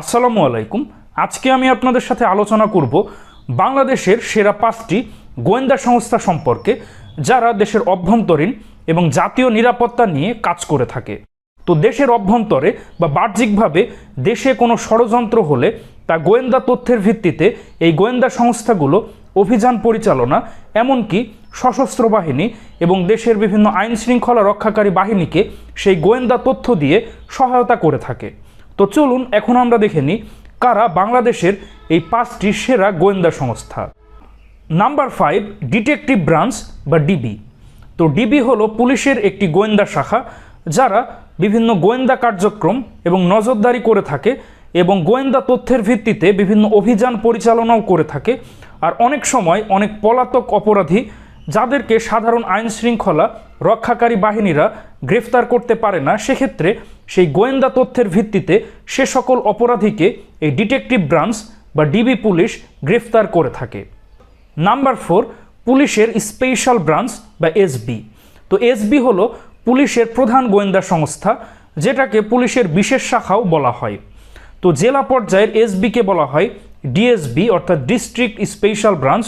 আসসালামু আলাইকুম। আজকে আমি আপনাদের সাথে আলোচনা করব বাংলাদেশের সেরা পাঁচটি গোয়েন্দা সংস্থা সম্পর্কে, যারা দেশের অভ্যন্তরীণ এবং জাতীয় নিরাপত্তা নিয়ে কাজ করে থাকে। তো দেশের অভ্যন্তরে বা বাহ্যিকভাবে দেশে কোনো ষড়যন্ত্র হলে তা গোয়েন্দা তথ্যের ভিত্তিতে এই গোয়েন্দা সংস্থাগুলো অভিযান পরিচালনা, এমনকি সশস্ত্র বাহিনী এবং দেশের বিভিন্ন আইন শৃঙ্খলা রক্ষাকারী বাহিনীকে সেই গোয়েন্দা তথ্য দিয়ে সহায়তা করে থাকে। তো চলুন, এখন আমরা দেখে নিই কারা বাংলাদেশের এই পাঁচটি সেরা গোয়েন্দা সংস্থা। নাম্বার ফাইভ ডিটেকটিভ ব্রাঞ্চ বা ডিবি তো ডিবি হলো পুলিশের একটি গোয়েন্দা শাখা, যারা বিভিন্ন গোয়েন্দা কার্যক্রম এবং নজরদারি করে থাকে এবং গোয়েন্দা তথ্যের ভিত্তিতে বিভিন্ন অভিযান পরিচালনাও করে থাকে। আর অনেক সময় অনেক পলাতক অপরাধী, যাদেরকে সাধারণ আইন শৃঙ্খলা রক্ষাকারী বাহিনীরা গ্রেফতার করতে পারে না, সেক্ষেত্রে সেই গোয়েন্দা তথ্যের ভিত্তিতে সে সকল অপরাধীকে এই ডিটেকটিভ ব্রাঞ্চ বা ডিবি পুলিশ গ্রেফতার করে থাকে। নাম্বার ফোর, পুলিশের স্পেশাল ব্রাঞ্চ বা এসবি তো এসবি হলো পুলিশের প্রধান গোয়েন্দা সংস্থা, যেটাকে পুলিশের বিশেষ শাখাও বলা হয়। তো জেলা পর্যায়ের এসবিকে বলা হয় ডিএসবি অর্থাৎ ডিস্ট্রিক্ট স্পেশাল ব্রাঞ্চ।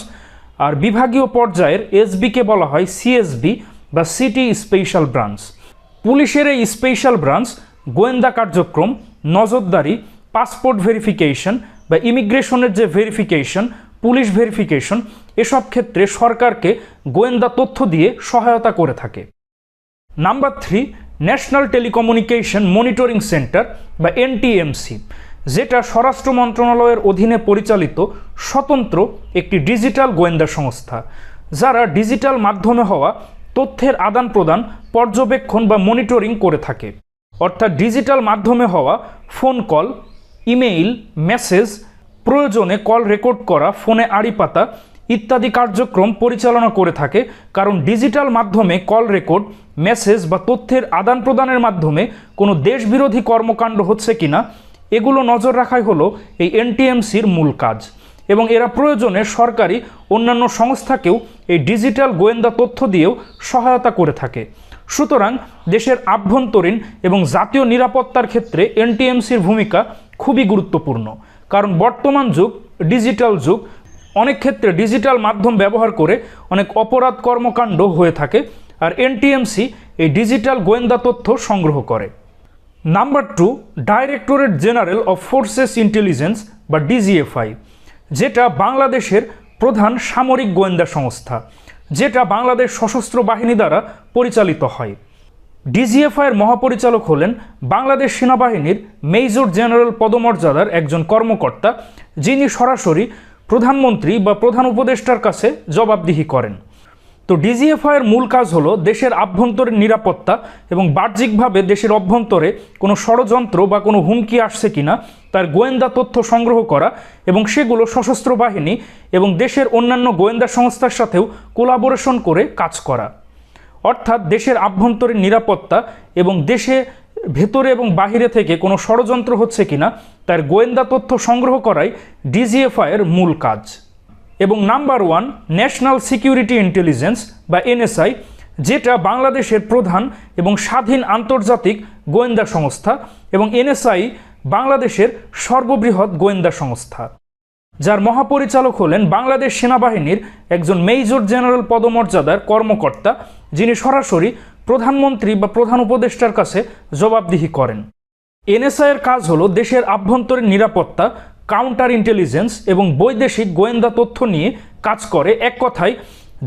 আর বিভাগীয় পর্যায়ের এসবিকে বলা হয় সিএসবি বা সিটি স্পেশাল ব্রাঞ্চ পুলিশের এই স্পেশাল ব্রাঞ্চ গোয়েন্দা কার্যক্রম, নজরদারি পাসপোর্ট ভেরিফিকেশন বা ইমিগ্রেশনের যে ভেরিফিকেশন পুলিশ ভেরিফিকেশন এসব ক্ষেত্রে সরকারকে গোয়েন্দা তথ্য দিয়ে সহায়তা করে থাকে। Number three national telecommunication monitoring centre বা এনটিএমসি যেটা স্বরাষ্ট্র মন্ত্রণালয়ের অধীনে পরিচালিত স্বতন্ত্র একটি ডিজিটাল গোয়েন্দা সংস্থা, যারা ডিজিটাল মাধ্যমে হওয়া তথ্যের আদান প্রদান, পর্যবেক্ষণ বা মনিটরিং করে থাকে। অর্থাৎ ডিজিটাল মাধ্যমে হওয়া ফোন কল, ইমেইল, মেসেজ, প্রয়োজনে কল রেকর্ড করা, ফোনে আড়ি পাতা ইত্যাদি কার্যক্রম পরিচালনা করে থাকে। কারণ ডিজিটাল মাধ্যমে কল রেকর্ড, মেসেজ বা তথ্যের আদান প্রদানের মাধ্যমে কোনো দেশবিরোধী কর্মকাণ্ড হচ্ছে কিনা, এগুলো নজর রাখাই হলো এই এনটিএমসির মূল কাজ। এবং এরা প্রয়োজনে সরকারি অন্যান্য সংস্থাকেও এই ডিজিটাল গোয়েন্দা তথ্য দিয়েও সহায়তা করে থাকে। সুতরাং দেশের আভ্যন্তরীণ এবং জাতীয় নিরাপত্তার ক্ষেত্রে এনটিএমসির ভূমিকা খুবই গুরুত্বপূর্ণ। কারণ বর্তমান যুগ, ডিজিটাল যুগ, অনেক ক্ষেত্রে ডিজিটাল মাধ্যম ব্যবহার করে অনেক অপরাধ কর্মকাণ্ড হয়ে থাকে আর এনটিএমসি এই ডিজিটাল গোয়েন্দা তথ্য সংগ্রহ করে। Number two, directorate general of forces intelligence বা ডিজিএফআই। যেটা বাংলাদেশের প্রধান সামরিক গোয়েন্দা সংস্থা, যেটা বাংলাদেশ সশস্ত্র বাহিনী দ্বারা পরিচালিত হয়। ডিজিএফআইয়ের মহাপরিচালক হলেন বাংলাদেশ সেনাবাহিনীর মেজর জেনারেল পদমর্যাদার একজন কর্মকর্তা, যিনি সরাসরি প্রধানমন্ত্রী বা প্রধান উপদেষ্টার কাছে জবাবদিহি করেন। তো ডিজিএফআইয়ের মূল কাজ হলো দেশের আভ্যন্তরীণ নিরাপত্তা এবং বাহ্যিকভাবে দেশের অভ্যন্তরে কোনো ষড়যন্ত্র বা কোনো হুমকি আসছে কিনা তার গোয়েন্দা তথ্য সংগ্রহ করা এবং সেগুলো সশস্ত্র বাহিনী এবং দেশের অন্যান্য গোয়েন্দা সংস্থার সাথেও কোলাবোরেশন করে কাজ করা। অর্থাৎ দেশের আভ্যন্তরীণ নিরাপত্তা এবং দেশে ভেতরে এবং বাহিরে থেকে কোনো ষড়যন্ত্র হচ্ছে কিনা তার গোয়েন্দা তথ্য সংগ্রহ করাই ডিজিএফআইয়ের মূল কাজ। এবং number one, national security intelligence বা এনএসআই, যেটা বাংলাদেশের প্রধান এবং স্বাধীন আন্তর্জাতিক গোয়েন্দা সংস্থা এবং এনএসআই বাংলাদেশের সর্ববৃহৎ গোয়েন্দা সংস্থা। যার মহাপরিচালক হলেন বাংলাদেশ সেনাবাহিনীর একজন মেজর জেনারেল পদমর্যাদার কর্মকর্তা, যিনি সরাসরি প্রধানমন্ত্রী বা প্রধান উপদেষ্টার কাছে জবাবদিহি করেন। এনএসআইয়ের কাজ হলো দেশের আভ্যন্তরীণ নিরাপত্তা কাউন্টার ইন্টেলিজেন্স এবং বৈদেশিক গোয়েন্দা তথ্য নিয়ে কাজ করে। এক কথায়,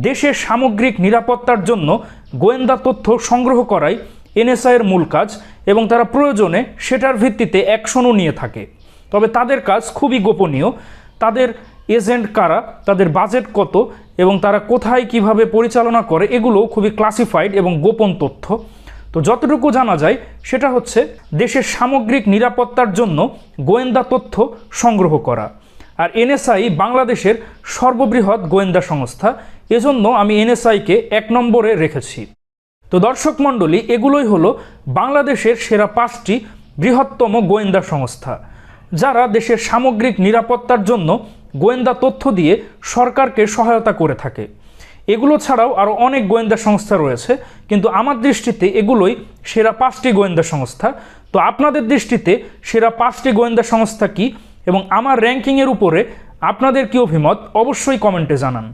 দেশের সামগ্রিক নিরাপত্তার জন্য গোয়েন্দা তথ্য সংগ্রহ করাই এনএসআইয়ের মূল কাজ এবং তারা প্রয়োজনে সেটার ভিত্তিতে অ্যাকশনও নিয়ে থাকে। তবে তাদের কাজ খুবই গোপনীয়। তাদের এজেন্ট কারা, তাদের বাজেট কত এবং তারা কোথায় কীভাবে পরিচালনা করে এগুলো খুবই ক্লাসিফাইড এবং গোপন তথ্য। তো যতটুকু জানা যায়, সেটা হচ্ছে দেশের সামগ্রিক নিরাপত্তার জন্য গোয়েন্দা তথ্য সংগ্রহ করা। আর এনএসআই বাংলাদেশের সর্ববৃহৎ গোয়েন্দা সংস্থা, এজন্য আমি এনএসআইকে এক নম্বরে রেখেছি। তো দর্শক মণ্ডলী, এগুলোই হলো বাংলাদেশের সেরা পাঁচটি বৃহত্তম গোয়েন্দা সংস্থা, যারা দেশের সামগ্রিক নিরাপত্তার জন্য গোয়েন্দা তথ্য দিয়ে সরকারকে সহায়তা করে থাকে। এগুলো ছাড়াও আরও অনেক গোয়েন্দা সংস্থা রয়েছে, কিন্তু আমার দৃষ্টিতে এগুলোই সেরা পাঁচটি গোয়েন্দা সংস্থা। তো আপনাদের দৃষ্টিতে সেরা পাঁচটি গোয়েন্দা সংস্থা কি এবং আমার র্যাঙ্কিংয়ের উপরে আপনাদের কি অভিমত? অবশ্যই কমেন্টে জানান।